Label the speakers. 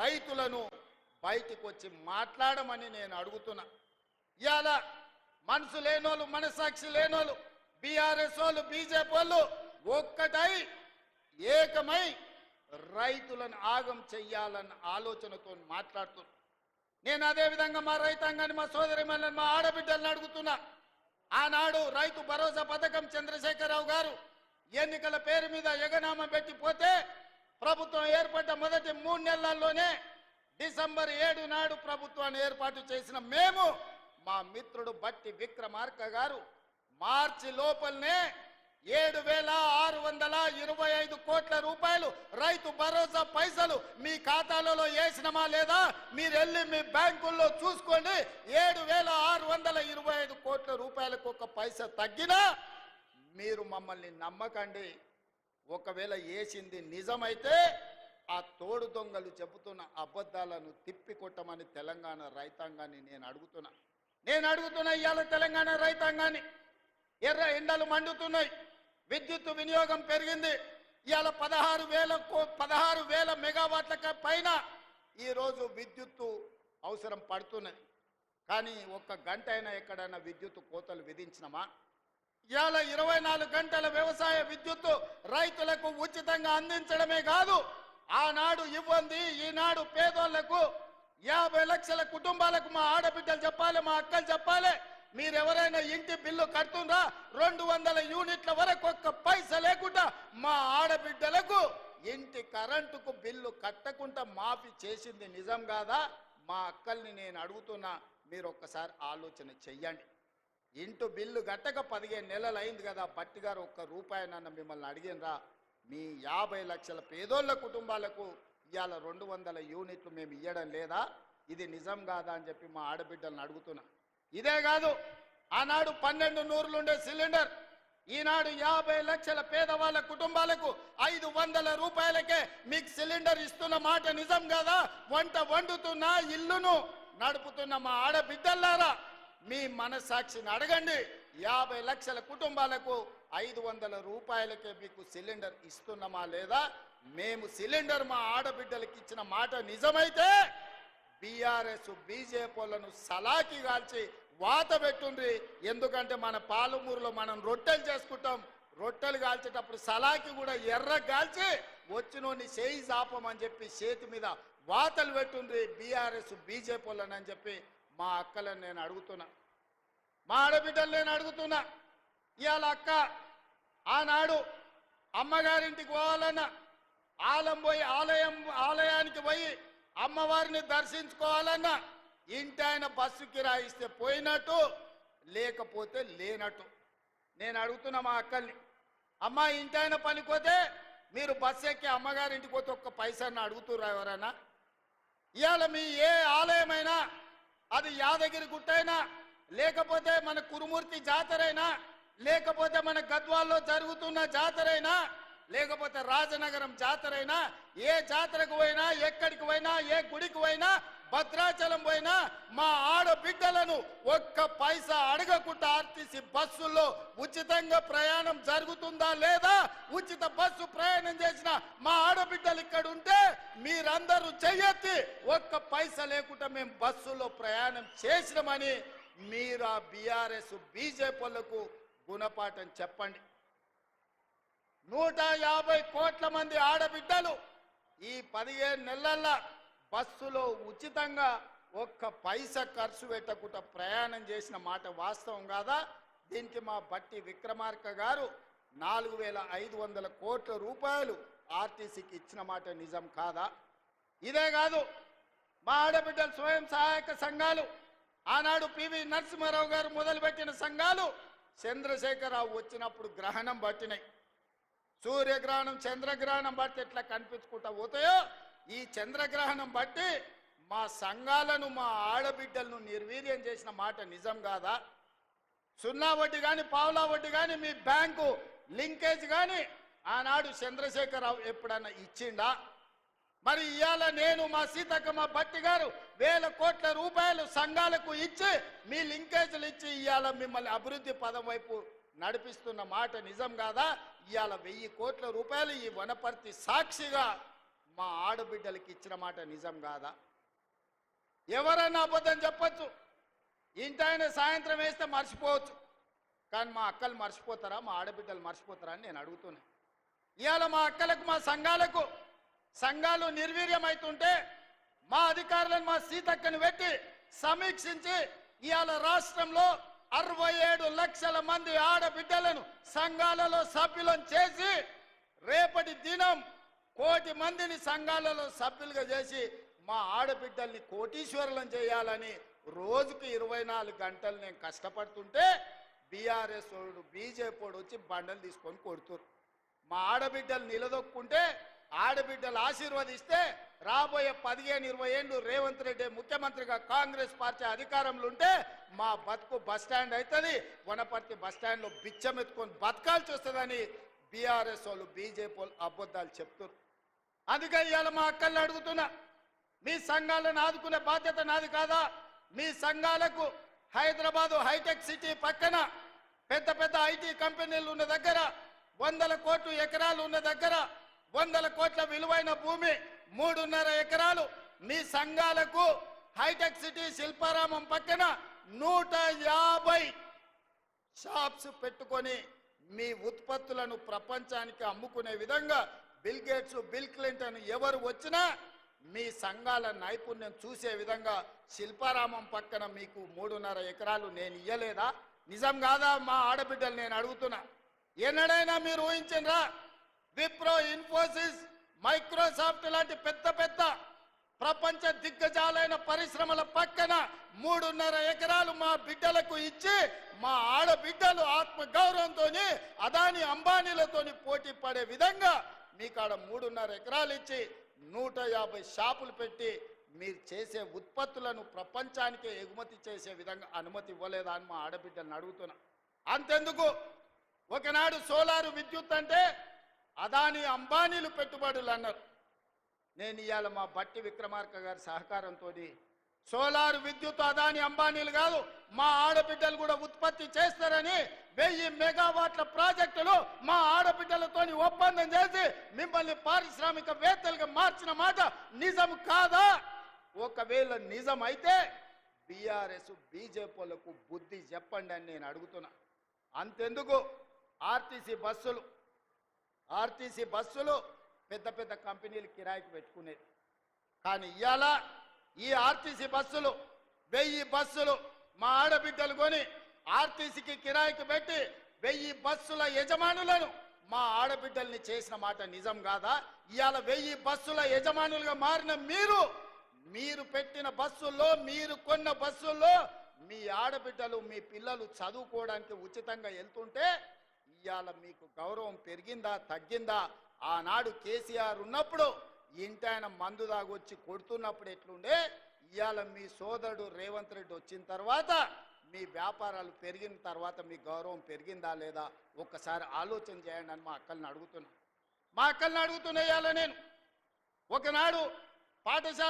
Speaker 1: రైతులను బయటికి వచ్చి మాట్లాడమని నేను అడుగుతున్నా. ఇవాళ మనసు లేనోళ్ళు మనసాక్షి లేనోళ్ళు బీఆర్ఎస్ వాళ్ళు బీజేపీ వాళ్ళు ఒక్కటై ఏకమై రైతులను ఆగం చెయ్యాలన్న ఆలోచనతో మాట్లాడుతున్నా. నేను అదేవిధంగా మా రైతాంగాన్ని మా సోదరి మా ఆడబిడ్డలను అడుగుతున్నా. ఆనాడు రైతు భరోసా పథకం చంద్రశేఖరరావు గారు ఎన్నికల పేరు మీద ఎగనామా పెట్టిపోతే ప్రభుత్వం ఏర్పడ్డ మొదటి మూడు నెలల్లోనే డిసెంబర్ ఏడు నాడు ప్రభుత్వాన్ని ఏర్పాటు చేసిన మేము మా మిత్రుడు బట్టి విక్రమార్క గారు మార్చి లోపలనే ఏడు వేల ఆరు వందల ఇరవై ఐదు కోట్ల రూపాయలు రైతు భరోసా పైసలు మీ ఖాతాలలో వేసినమా లేదా మీరు వెళ్ళి మీ బ్యాంకుల్లో చూసుకోండి. ఏడు వేల ఆరు వందల ఇరవై ఐదు కోట్ల రూపాయలకు ఒక పైస తగ్గినా మీరు మమ్మల్ని నమ్మకండి. ఒకవేళ వేసింది నిజమైతే ఆ తోడు దొంగలు చెబుతున్న అబద్ధాలను తిప్పి కొట్టమని తెలంగాణ రైతాంగాన్ని నేను అడుగుతున్నా. నేను అడుగుతున్నా ఇవాళ తెలంగాణ రైతాంగాన్ని. ఎర్ర ఎండలు మండుతున్నాయి. విద్యుత్ వినియోగం పెరిగింది. ఇవాళ పదహారు వేల కో- పదహారు వేల మెగావాట్ల పైన ఈరోజు విద్యుత్తు అవసరం పడుతున్నది కానీ ఒక్క గంట అయినా ఎక్కడైనా విద్యుత్ కోతలు విధించినమా? ఇవాళ ఇరవై నాలుగు గంటల వ్యవసాయ విద్యుత్తు రైతులకు ఉచితంగా అందించడమే కాదు ఆనాడు ఇవ్వండి ఈనాడు పేదోళ్ళకు యాభై లక్షల కుటుంబాలకు మా ఆడబిడ్డలు చెప్పాలి మా అక్కలు చెప్పాలి. మీరెవరైనా ఇంటి బిల్లు కడుతుండ్రా? రెండు వందల యూనిట్ల వరకు ఒక్క పైస లేకుండా మా ఆడబిడ్డలకు ఇంటి కరెంటుకు బిల్లు కట్టకుండా మాఫీ చేసింది నిజం కాదా? మా అక్కల్ని నేను అడుగుతున్నా మీరు ఒక్కసారి ఆలోచన చెయ్యండి. ఇంటు బిల్లు గట్టక పదిహేను నెలలు అయింది కదా. పట్టిగారు ఒక్క రూపాయి నన్న మిమ్మల్ని అడిగినరా మీ యాభై లక్షల పేదోళ్ళ కుటుంబాలకు ఇవాళ రెండు వందల యూనిట్లు మేము ఇవ్వడం లేదా? ఇది నిజం కాదా అని చెప్పి మా ఆడబిడ్డలను అడుగుతున్నా. ఇదే కాదు ఆనాడు పన్నెండు నూరులుండే సిలిండర్ ఈనాడు యాభై లక్షల పేదవాళ్ళ కుటుంబాలకు ఐదు వందల రూపాయలకే మీకు సిలిండర్ ఇస్తున్న మాట నిజం కదా? వంట వండుతున్న ఇల్లును నడుపుతున్న మా ఆడబిడ్డల్లారా. మీ మనసాక్షిని అడగండి. యాభై లక్షల కుటుంబాలకు ఐదు వందల రూపాయలకే మీకు సిలిండర్ ఇస్తున్నామా లేదా? మేము సిలిండర్ మా ఆడబిడ్డలకి ఇచ్చిన మాట నిజమైతే బీఆర్ఎస్ బీజేపీలను సలాకి కాల్చి వాత పెట్టుండ్రి. ఎందుకంటే మన పాలమూరులో మనం రొట్టెలు చేసుకుంటాం. రొట్టెలు కాల్చేటప్పుడు సలాకి కూడా ఎర్ర కాల్చి వచ్చినోని చేయి జాపమని చెప్పి చేతి మీద వాతలు పెట్టుండ్రి. బీఆర్ఎస్ బీజేపీలను అని చెప్పి మా అక్కలను నేను అడుగుతున్నా. మా ఆడబిడ్డలు నేను అడుగుతున్నా. ఇవాళ అక్క ఆనాడు అమ్మగారింటికి పోవాలన్నా ఆలం పోయి ఆలయం ఆలయానికి పోయి అమ్మవారిని దర్శించుకోవాలన్నా ఇంటి ఆయన బస్సు కిరాయిస్తే పోయినట్టు లేకపోతే లేనట్టు. నేను అడుగుతున్నా మా అక్కల్ని అమ్మ ఇంటి ఆయన పనికోతే మీరు బస్సు ఎక్కి అమ్మగారింటికి పోతే ఒక్క పైసాన్ని అడుగుతురా ఎవరైనా. ఇవాళ మీ ఏ ఆలయమైనా అది యాదగిరి గుట్టైనా లేకపోతే మన కురుమూర్తి జాతరైనా లేకపోతే మన గద్వాల్లో జరుగుతున్న జాతరైనా లేకపోతే రాజనగరం జాతరైనా ఏ జాతరకు పోయినా ఎక్కడికి పోయినా ఏ గుడికి పోయినా భద్రాచలం పోయినా మా ఆడబిడ్డలను ఒక్క పైసా అడగకుండా ఆర్టీసీ బస్సుల్లో ఉచితంగా ప్రయాణం జరుగుతుందా లేదా? ఉచిత బస్సు ప్రయాణం చేసిన మా ఆడబిడ్డలు ఇక్కడ ఉంటే మీరందరూ చెయ్యెత్తి ఒక్క పైసా లేకుండా మేము బస్సులో ప్రయాణం చేసినామని మీరు ఆ బీఆర్ఎస్ బీజేపీలకు గుణపాఠం చెప్పండి. నూట యాభై కోట్ల మంది ఆడబిడ్డలు ఈ పదిహేను నెలల్లో బస్సులో ఉచితంగా ఒక్క పైస ఖర్చు పెట్టకుండా ప్రయాణం చేసిన మాట వాస్తవం కాదా? దీనికి మా బట్టి విక్రమార్క గారు నాలుగు వేల ఐదు వందల కోట్ల రూపాయలు ఆర్టీసీకి ఇచ్చిన మాట నిజం కాదా? ఇదే కాదు మా ఆడబిడ్డల స్వయం సహాయక సంఘాలు ఆనాడు పివి నరసింహారావు గారు మొదలుపెట్టిన సంఘాలు చంద్రశేఖరరావు వచ్చినప్పుడు గ్రహణం పట్టినాయి. సూర్యగ్రహణం చంద్రగ్రహణం బట్టి ఎట్లా కనిపించుకుంటా పోతాయో? ఈ చంద్రగ్రహణం బట్టి మా సంఘాలను మా ఆడబిడ్డలను నిర్వీర్యం చేసిన మాట నిజం కాదా? సున్నా వడ్డీ కానీ పావులా వడ్డీ కానీ మీ బ్యాంకు లింకేజ్ కానీ ఆనాడు చంద్రశేఖరరావు ఎప్పుడన్నా ఇచ్చిండా? మరి ఇవాళ నేను మా సీతక్కమ్మ భట్టి గారు వేల కోట్ల రూపాయలు సంఘాలకు ఇచ్చి మీ లింకేజీలు ఇచ్చి ఇవాళ మిమ్మల్ని అభివృద్ధి పదం వైపు నడిపిస్తున్న మాట నిజం కాదా? ఇవాళ వెయ్యి కోట్ల రూపాయలు ఈ వనపర్తి సాక్షిగా మా ఆడబిడ్డలకి ఇచ్చిన మాట నిజం కాదా? ఎవరన్నా అబద్ధం చెప్పొచ్చు. ఇంటాయన సాయంత్రం వేస్తే మర్చిపోవచ్చు. కానీ మా అక్కలు మర్చిపోతారా? మా ఆడబిడ్డలు మర్చిపోతారా అని నేను అడుగుతున్నా. ఇవాళ మా అక్కలకు మా సంఘాలకు సంఘాలు నిర్వీర్యమైతుంటే మా అధికారులను మా సీతక్కని పెట్టి సమీక్షించి ఇవాళ రాష్ట్రంలో అరవై ఏడు లక్షల మంది ఆడబిడ్డలను సంఘాలలో సభ్యులను చేసి రేపటి దినం కోటి మందిని సంఘాలలో సభ్యులుగా చేసి మా ఆడబిడ్డల్ని కోటీశ్వరులను చేయాలని రోజుకు ఇరవై నాలుగు గంటలు నేను కష్టపడుతుంటే బీఆర్ఎస్ వాడు బీజేపీ వచ్చి బండలు తీసుకొని కొడుతురు మా ఆడబిడ్డలు నిలదొక్కుంటే ఆడబిడ్డలు ఆశీర్వదిస్తే రాబోయే పదిహేను ఇరవై ఏళ్ళు రేవంత్ రెడ్డి ముఖ్యమంత్రిగా కాంగ్రెస్ పార్టీ అధికారంలో ఉంటే మా బతుకు బస్ స్టాండ్ అవుతుంది. వనపర్తి బస్ స్టాండ్లో బిచ్చం ఎత్తుకొని బతకాల్సి వస్తుందని బీఆర్ఎస్ వాళ్ళు బీజేపీ వాళ్ళు అబద్ధాలు చెప్తున్నారు అందుకే ఇవాళ మా అక్కల్ని అడుగుతున్నా మీ సంఘాలను ఆదుకునే బాధ్యత నాది కాదా? మీ సంఘాలకు హైదరాబాదు హైటెక్ సిటీ పక్కన పెద్ద పెద్ద ఐటీ కంపెనీలు ఉన్న దగ్గర వందల కోట్లు ఎకరాలు ఉన్న దగ్గర వందల కోట్ల విలువైన భూమి మూడున్నర ఎకరాలు. మీ సంఘాలకు హైటెక్ సిటీ శిల్పారామం పక్కన నూట యాభై షాప్స్ పెట్టుకొని మీ ఉత్పత్తులను ప్రపంచానికి అమ్ముకునే విధంగా బిల్ గేట్స్ బిల్ క్లింటన్ ఎవరు వచ్చినా మీ సంఘాల నైపుణ్యం చూసే విధంగా శిల్పారామం పక్కన మీకు మూడున్నర ఎకరాలు నేను ఇయ్యలేదా? నిజం కాదా? మా ఆడబిడ్డలు నేను అడుగుతున్నా. ఎన్నడైనా మీరు ఊహించండి విప్రో ఇన్ఫోసిస్ మైక్రోసాఫ్ట్ లాంటి పెద్ద పెద్ద ప్రపంచ దిగ్గజాలైన పరిశ్రమల పక్కన మూడున్నర ఎకరాలు మా బిడ్డలకు ఇచ్చి మా ఆడబిడ్డలు ఆత్మగౌరవంతో అదాని అంబానీలతోని పోటీ పడే విధంగా మీకు ఆడ మూడున్నర ఎకరాలు ఇచ్చి నూట యాభై షాపులు పెట్టి మీరు చేసే ఉత్పత్తులను ప్రపంచానికి ఎగుమతి చేసే విధంగా అనుమతి ఇవ్వలేదా అని మా ఆడబిడ్డలను అడుగుతున్నా. అంతెందుకు? ఒకనాడు సోలారు విద్యుత్ అంటే అదాని అంబానీలు పెట్టుబడులు అన్నారు. నేను ఇవాళ మా బట్టి విక్రమార్క గారి సహకారంతో సోలార్ విద్యుత్ అదాని అంబానీలు కాదు మా ఆడబిడ్డలు కూడా ఉత్పత్తి చేస్తారని వెయ్యి మెగావాట్ల ప్రాజెక్టులు మా ఆడబిడ్డలతో ఒప్పందం చేసి మిమ్మల్ని పారిశ్రామిక వేత్తలుగా మార్చిన మాట నిజం కాదా? ఒకవేళ నిజం అయితే బీఆర్ఎస్ బీజేపీలకు బుద్ధి చెప్పండి అని నేను అడుగుతున్నా. అంతెందుకు? ఆర్టీసీ బస్సులు ఆర్టీసీ బస్సులు పెద్ద పెద్ద కంపెనీలు కిరాయికి పెట్టుకునేది. కానీ ఇవాళ ఈ ఆర్టీసీ బస్సులు వెయ్యి బస్సులు మా ఆడబిడ్డలు కొని ఆర్టీసీకి కిరాయికి పెట్టి వెయ్యి బస్సుల యజమానులను మా ఆడబిడ్డల్ని చేసిన మాట నిజం కాదా? ఇవాళ వెయ్యి బస్సుల యజమానులుగా మారిన మీరు మీరు పెట్టిన బస్సుల్లో మీరు కొన్న బస్సుల్లో మీ ఆడబిడ్డలు మీ పిల్లలు చదువుకోవడానికి ఉచితంగా వెళ్తుంటే ఇవాళ మీకు గౌరవం పెరిగిందా తగ్గిందా? ఆనాడు కేసీఆర్ ఉన్నప్పుడు ఇంటి ఆయన మందు దాగొచ్చి కొడుతున్నప్పుడు ఎట్లుండే? ఇవాళ మీ సోదరుడు రేవంత్ రెడ్డి వచ్చిన తర్వాత మీ వ్యాపారాలు పెరిగిన తర్వాత మీ గౌరవం పెరిగిందా లేదా? ఒక్కసారి ఆలోచన చేయండి అని మా అక్కల్ని అడుగుతున్నా మా అక్కల్ని అడుగుతున్నా ఇవాళ నేను. ఒకనాడు పాఠశాల